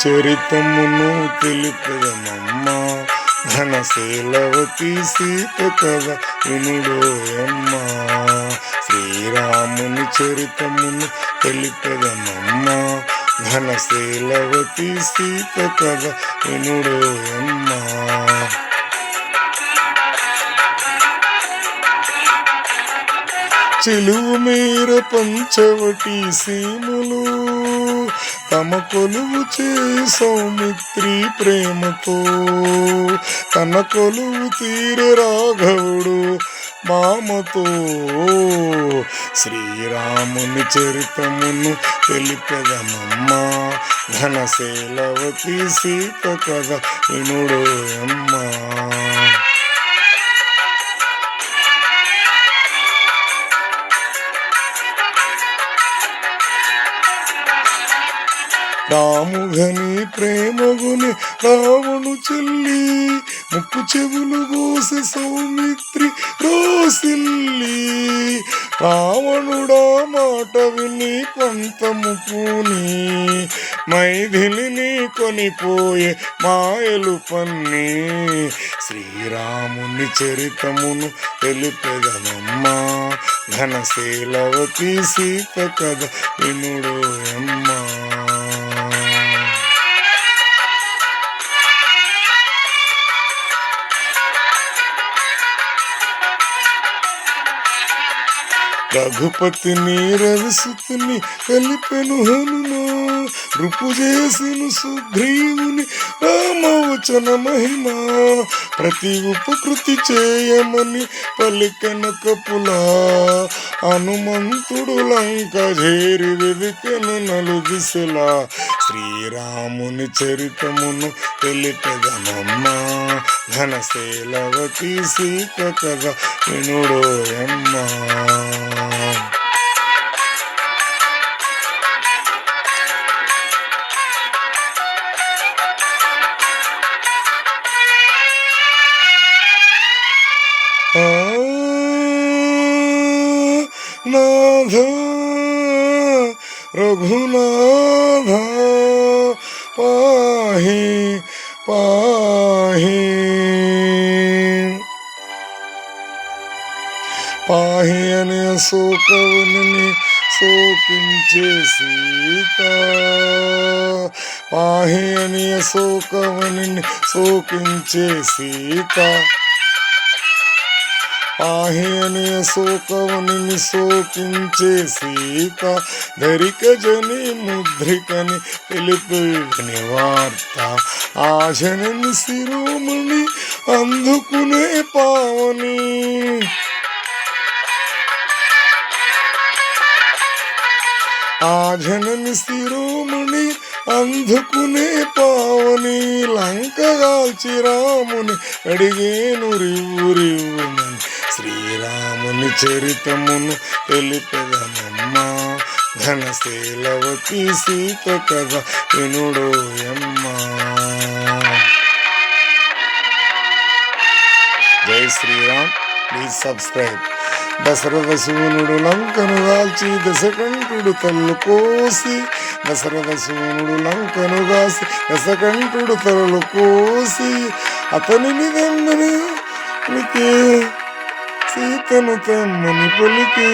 చరితమును తెలిపదమమ్మా ఘనశీలవతి సీత కథ వినుడోయమ్మా శ్రీరాముని చరితమును తెలిపదమమ్మా ఘనశీలవతి సీత కథ వినుడోయమ్మా చెలువు మేర పంచవటి సీములు తమ కొలువు చే సౌమిత్రి ప్రేమతో తన కొలువు తీరు రాఘవుడు మామతో. శ్రీరాముని చరితమును తెలిపెదమమ్మా ఘనశీలవతి సీత కథ వినుడోయమ్మా. రాముఘని ప్రేమగుని రావణు చెల్లి ముక్కు చెవులు కోసి సౌమిత్రి రోసిల్లి. రావణుడా మాట విని పంతము పూని మైథిలిని కొనిపోయే మాయలు పన్ని. శ్రీరాముని చరితమును తెలిపెదనమ్మా ఘనశీలవతి సీత కథ వినుడు రఘుపతిని రవిసుతుని కలిపెను హనుమా రుపు చేసిన సుగ్రీవుని రామవచన మహిమ. ప్రతి ఉపకృతి చేయమని పలికన కపులా హనుమంతుడు లంక చేరి వెదికెను నలుదిశలా శ్రీరాముని చరితమును తెలిపెదనమ్మా. ఘనశీలవతి సీత కథ వినుడోయమ్మా. नाथ पाही पाही। पाहे पाहे अनशोकवनने शोकिंचे सीता। पाहे अनशोकवनने शोकिंचे सीता। శోకవుని శోకించే సీత శోకవని శోకించే సీత ధరిక జని ముద్రికని తెలిపని వార్త ఆశనని శిరోమణి అందుకునే పావని. ఆజనని శిరోమణి అందుకునే పావని. లంకగాల్చి రాముని అడిగేను రివ్వు రివ్వుమని. శ్రీరాముని చరితమును తెలిపెదనమ్మా. ఘనశీలవతి సీత కథ వినుడోయమ్మా జై శ్రీరామ్. Please subscribe. దశరథ శివనుడు లంకను గాల్చి దశకంఠుడు తల్లు కోసి దశరథ శివనుడు లంకను దాసి దశకంఠుడు తలలు కోసి అతనిని దమ్మని సీతను తమ్మని పొలికి